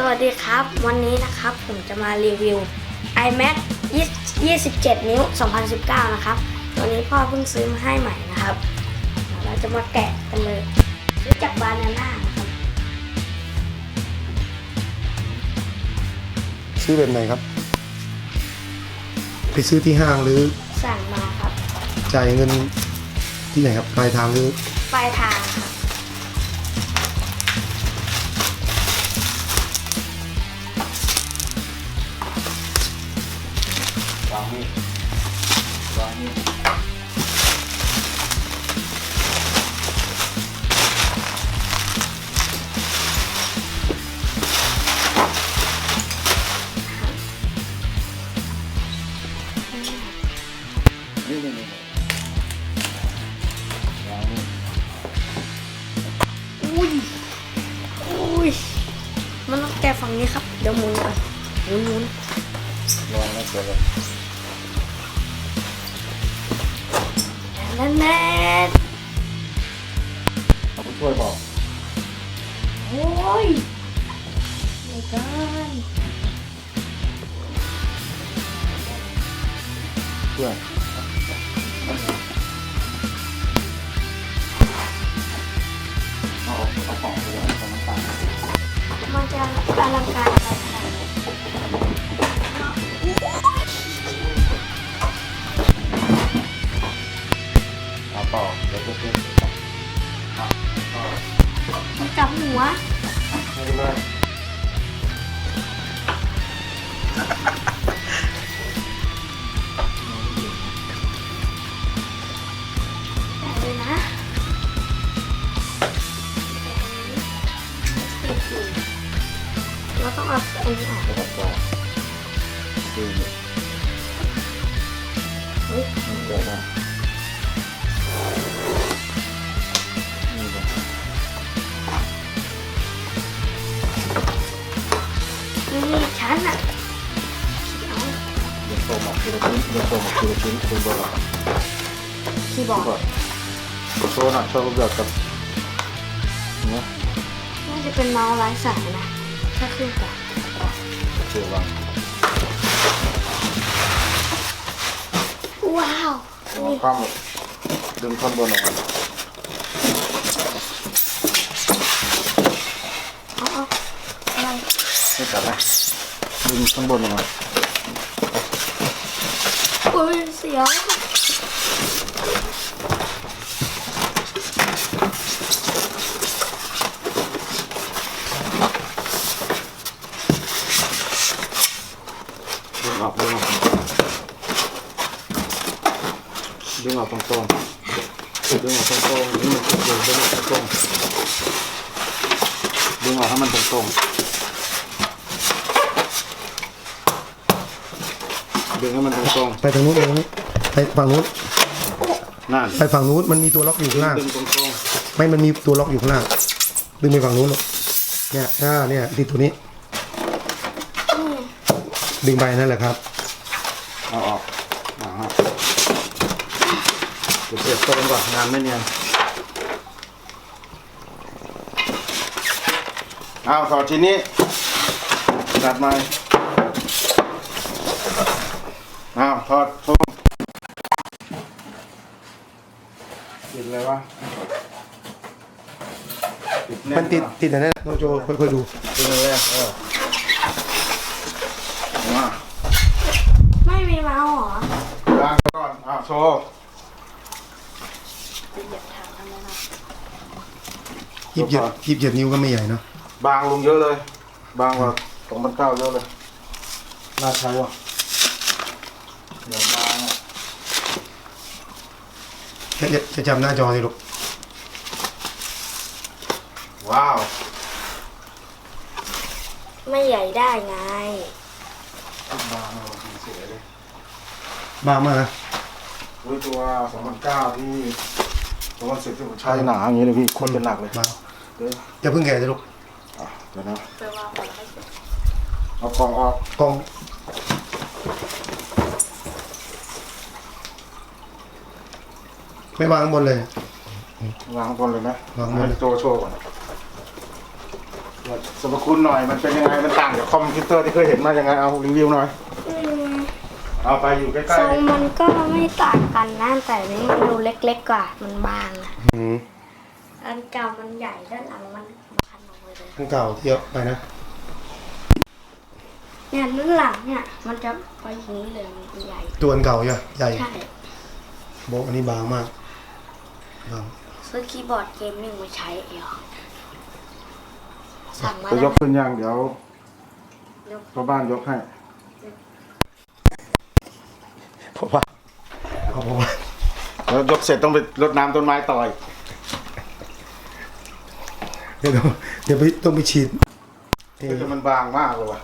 สวัสดีครับ วันนี้นะครับผมจะมารีวิว iMac 20 27 นิ้ว 2019 นะครับ ตัวนี้พ่อเพิ่งซื้อมาให้ใหม่นะครับเดี๋ยวเราจะมาแกะกันเลย ซื้อจากบานาน่านะครับ ซื้อแบบไหนครับ ไปซื้อที่ห้างหรือสั่งมาครับ จ่ายเงินที่ไหนครับ ปลายทางหรือปลายทางางมีดวางมีดนี่นี่นี่วางมีดอุ้ยอุ้ยมันต้องแกะฝั่งนี้ครับ เดี๋ยวหมุนก่อนหมุนหมุน วางแล้วเสร็จเลย แน่นแน่นเอาผู้ช่วยบอกโอ้ยไม่กันช่วยเอาออกเอาของไปเลยเอาน้ำตาลมันจะอลังการอะไรขนาดนี้ ต่อเดี๋ยวจะเก็บเอาต่อมันกลับหัวไม่เลยแต่เลยนะเราต้องเอาอันนี้ออกเดี๋ยวก่อนดูนี่เฮ้ย เดี๋ยวนะ นี่ฉันอะเอาเดี๋ยวโตหมอกทีละชิ้นเดี๋ยวโตหมอกทีละชิ้นดูเบอร์ก่อนคีย์บอร์ดก่อนโชว์หน่อยโชว์รูปแบบกับเนี่ยน่าจะเป็นเมาส์ไร้สายนะ ถ้าขึ้นก่อนโอเควางว้าววางข้ามดึงท่อนบนออกมาเอาเอาอะไรไม่จับนะ ดึงข้างบนออกมาอุ้ยเสียวอะดึงออกดึงออกดึงออกตรงๆดึงออกตรงๆนี่มันดึงดึงออกตรงๆดึงออกให้มันตรงๆ ดึงให้มันตรงไปทางนู้นไปทางนู้นไปฝั่งนู้นๆนั่นไปฝั่งนู้นมันมีตัวล็อกอยู่ข้างล่างดึงตรงไม่มันมีตัวล็อกอยู่ข้างล่างดึงไปฝั่งนู้นลูกเนี่ยอ่าเนี่ยติดตัวนี้ ดึงไปนั่นแหละครับ ๆเอาออกอ่าฮะเดี๋ยวเสียบตรงก่อนงานไม่เนียนเอาถอดทีนี้ตัดไม้เอา มันติดปะติดแต่นั่นน้องโจค่อยๆดูติดอะไรเออเอามาไม่มีเมาส์เหรอล้างก่อนอ้าวโชว์จะเหยียบถามทำไมล่ะยีิบเจ็ดยีิบเจ็ดนิ้วก็ไม่ใหญ่เนอะบางลงเยอะเลย บางกว่าสองพันเก้าเยอะเลยน่าใช้ว่ะเดี๋ยวบางอะแค่จะจะจำหน้าจอสิลูก ว้าว ไม่ใหญ่ได้ไง บางเลยสวยเลยบางมากนะอุ้ยตัวสองพันเก้าที่สองพันสิบที่ผมใช้หนาอย่างนี้เลยพี่คนเป็นหนักเลยบางเดี๋ยวอย่าเพิ่งแกะสิลูกอะเดี๋ยวนะไปวางก่อนแล้วค่อยเก็บเอากล่องออกกล้องไม่วางข้างบนเลย วางข้างบนเลยไหมวางข้างบนเลย ให้โจโชว์ก่อน วสรรพคุณหน่อยมันเป็นยังไงมันต่างจากคอมพิวเตอร์ที่เคยเห็นมายังไงเอารีวิวหน่อยอืมเอาไปอยู่ใกล้ทรงมันก็ไม่ต่างกันนะแต่นี้มันดูเล็กๆกว่ามันบางอะอืมอันเก่ามันใหญ่ด้านหลังมันบานออกไปเลยทั้งเก่าเที่ยวไปนะเนี่ยด้านหลังเนี่ยมันจะไปอย่างนี้เลยมันจะใหญ่ตัวอันเก่าใช่ไหมใหญ่ใช่โบะอันนี้บางมากบางซื้อคีย์บอร์ดเกมมิ่งมาใช้เอง สั่งมาๆจะยแล้วกขึ้นยังเดี๋ยวยกพ่อบ้านยกให้เพราะว่าเอาเพราะว่าแล้วยกเสร็จต้องไปรดน้ำต้นไม้ต่อยเดี๋ยวเดี๋ยวไปต้องไปฉีดเอ้ยแต่มันบางมากเลยว่ะ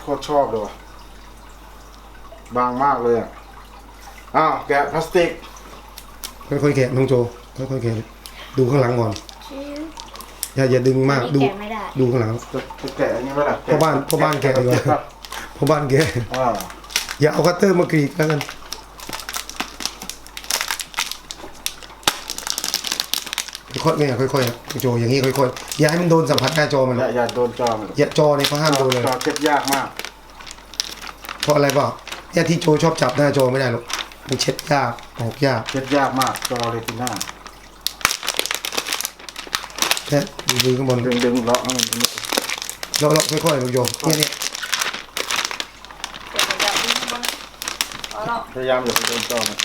โคตรชอบเลยว่ะบางมากเลยอะอ้าวแกะพลาสติกค่อยๆแกะน้องโจค่อยๆแกะดูข้างหลังก่อน อย่าอย่าดึงมากอันดูนี้แกะไม่ได้ ดูข้างหลังจะจะแกะอย่างนี้ไหมล่ะพ่อบ้านพ่อบ้านแกะดีกว่าเจ็บปะเพราะบ้านแกะอ่าอย่าเอาคัตเตอร์มากรีดแล้วกันค่อยๆเนี่ยค่อยๆนะโจอย่างนี้ค่อยๆอย่าให้มันโดนสัมผัสหน้าจอมันอย่านะอย่าโดนจอมันอย่าจอเนี่ยเขาห้ามโดนเลยจอเช็ดยากมาก เพราะอะไรเปล่าเนี่ยที่โจชอบจับหน้าจอไม่ได้หรอกมันเช็ดยากออกยากเช็ดยากมากจอเรติน่า แค่ดูดูข้างบนดึงดึงเลาะให้มันแล้วเราค่อยๆลูกโยเนี่ยเนี่ยพยายามอย่าไปโดนจอมัน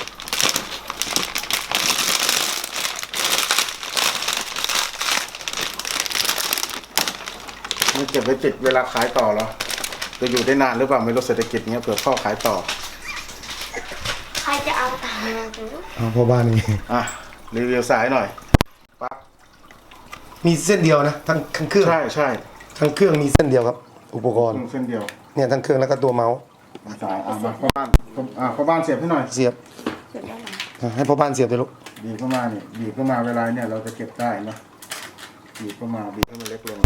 นี่เก็บไว้ติดเวลาขายต่อแล้วจะอยู่ได้นานหรือเปล่าไม่รู้เศรษฐกิจเงี้ยเผื่อพ่อขายต่อ ใครจะเอาตังค์มาซื้อเอาพ่อบ้านนี่อะรีวิวสายหน่อยปั๊บ มีเส้นเดียวนะทั้งทั้งเครื่องใช่ใช่ทั้งเครื่องมีเส้นเดียวครับ อุปกรณ์เส้นเดียวเนี่ยทั้งเครื่องแล้วก็ตัวเมาส์สายอะมาพ่อบ้านอะพ่อบ้านเสียบให้หน่อยเสียบเสร็จแล้วเหรออะให้พ่อบ้านเสียบเลยลูกบีบเข้ามาเนี่ยบีบเข้ามาเวลาเนี่ยเราจะเก็บได้นะบีบเข้ามาบีบให้มันเล็กลง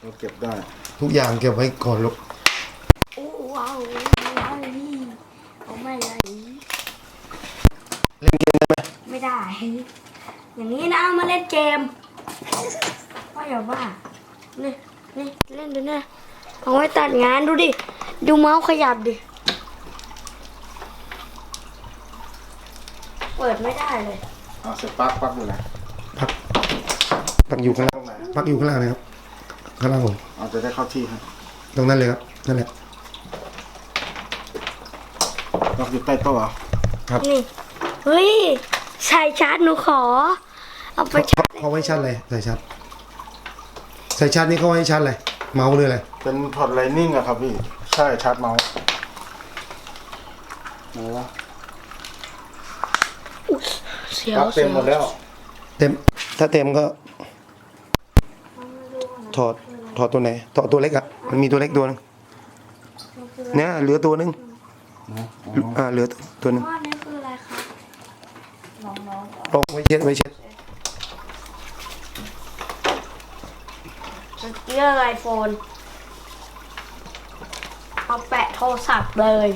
เราเก็บได้ ทุกอย่างเก็บไว้ก่อนลูกโอ้ว้าวว้าวนี่เอาไม่เลยเล่นเกมได้ไหมไม่ได้ อย่างนี้นะเอามาเล่นเกม ว่าอย่าว่านี่นี่เล่นดูเนี่ยเอาไว้ตัดงานดูดิ ดูเมาส์ขยับดิ เปิดไม่ได้เลยอะเสร็จปั๊บปั๊บอยู่ไหนพักพักอยู่ข้างล่างตรงไหนพักอยู่ข้างล่างเลยครับข้างล่างผมเอาจะได้เข้าที่ฮะตรงนั้นเลยครับนั่นแหละล็อกอยู่ใต้โต๊ะเหรอนี่ เฮ้ย ใส่ชาร์จหนูขอ เอาไปชาร์จเขาไว้ชัดเลยใส่ชัด ใส่ชัดนี่เขาไว้ชัดเลยเมาส์หรืออะไรเป็นพอร์ตไลนิ่งอะครับพี่ ใช่ชาร์จเมาส์ไหนวะเสียปลั๊วกเต็มหมดแล้ว เต็ม ถ้าเต็มก็ ถอดถอดตัวไหนถอดตัวเล็กอะมันมีตัวเล็กตัวนึงเนี่ยเหลือตัวนึงอ่าเหลือตัวนึงว่านี่คืออะไรครับน้องลองไว้เช็ดไว้เช็ด ๆส เกียร์ไอโฟนเอาแปะโทรศัพท์เลย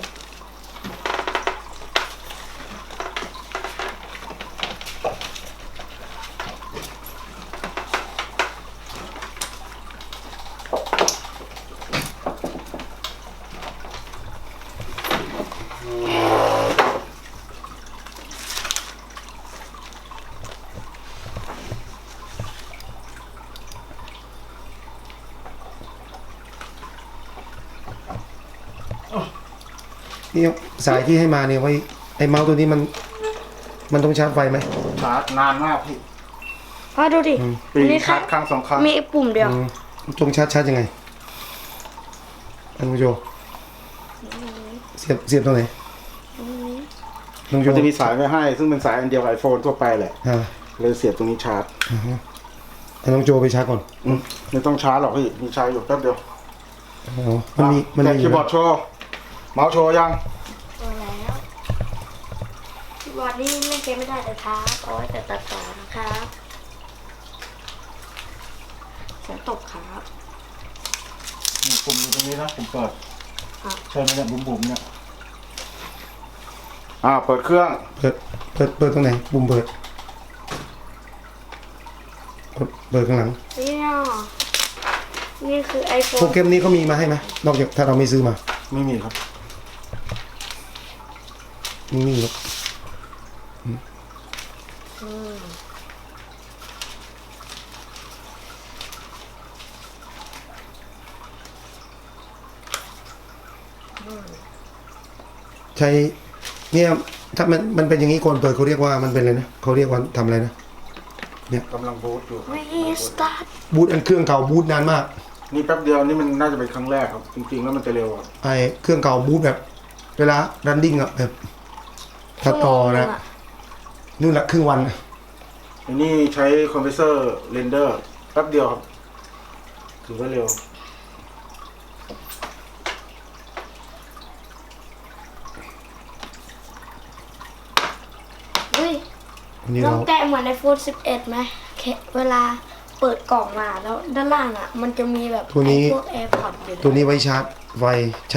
นี่สายที่ให้มาเนี่ยไว้ไอ้เมาส์ตัวนี้มัน มันต้องชาร์จไฟไหม ชาร์จนานมากพี่พ่อดูดิปีอันนี้ชาร์จครั้งสองครั้งมีปุ่มเดียว อืมตรงชาร์จชาร์จยังไงอันน้องโจเสียบเสียบตรงไหนน้องโจมันจะมีสายไว้ให้ ซึ่งเป็นสายอันเดียวกับไอโฟนทั่วไปแหละ อ่าเลยเสียบตรงนี้ชาร์จอันน้องโจไปชาร์จก่อนอืมไม่ต้องชาร์จหรอกพี่ มีชาร์จอยู่แป๊บเดียวอ๋อมันมีมันแต่มีคีย์บอร์ดโชว์ เมาส์โชว์ยังตัวแล้วคีย์บอร์ดนี่เล่นเกมไม่ได้แต่ครับเอาไว้แต่ตัดต่อนะครับเสียงตกครับมีปุ่มอยู่ตรงนี้นะผมเปิดอะใช่ไหมเนี่ยบุ๋มๆเนี่ยอ่าเปิดเครื่องเปิด เปิด เปิดตรงไหนปุ่มเปิดดเปิดข้างหลังนี่เนาะนี่คือไอโฟโปรนแกรมนี้เขามีมาให้ไหมนอกจากถ้าเราไม่ซื้อมา ไม่มีครับ นิ่งๆลูกใช้เนี่ยถ้ามันมันเป็นอย่างนี้ก่อนเปิดเขาเรียกว่ามันเป็นอะไรนะเขาเรียกว่าทำอะไรนะกำลังบูทอยู่ครับไม่สตาร์ทบูทอันเครื่องเก่าบูทนานมากนี่แป๊บเดียวนี่มันน่าจะเป็นครั้งแรกครับ จริงๆแล้วมันจะเร็วครับไอเครื่องเก่าบูทแบบ เวลารันดิ้งอะแบบ ถ้าต่อนะนู่นละครึ่งวันอะอันนี้ใช้คอมเพรสเซอร์เรนเดอร์แป๊บเดียวครับถือว่าเร็ว เฮ้ยวันนี้ลอเรางแกะเหมือนไอโฟน11ไหมแค่เวลาเปิดกล่องมาแล้วด้านล่างอะ มันจะมีแบบตัวนี้ ไอ้พวก AirPods อยู่ ตัวนี้ไว้ชาร์จไฟ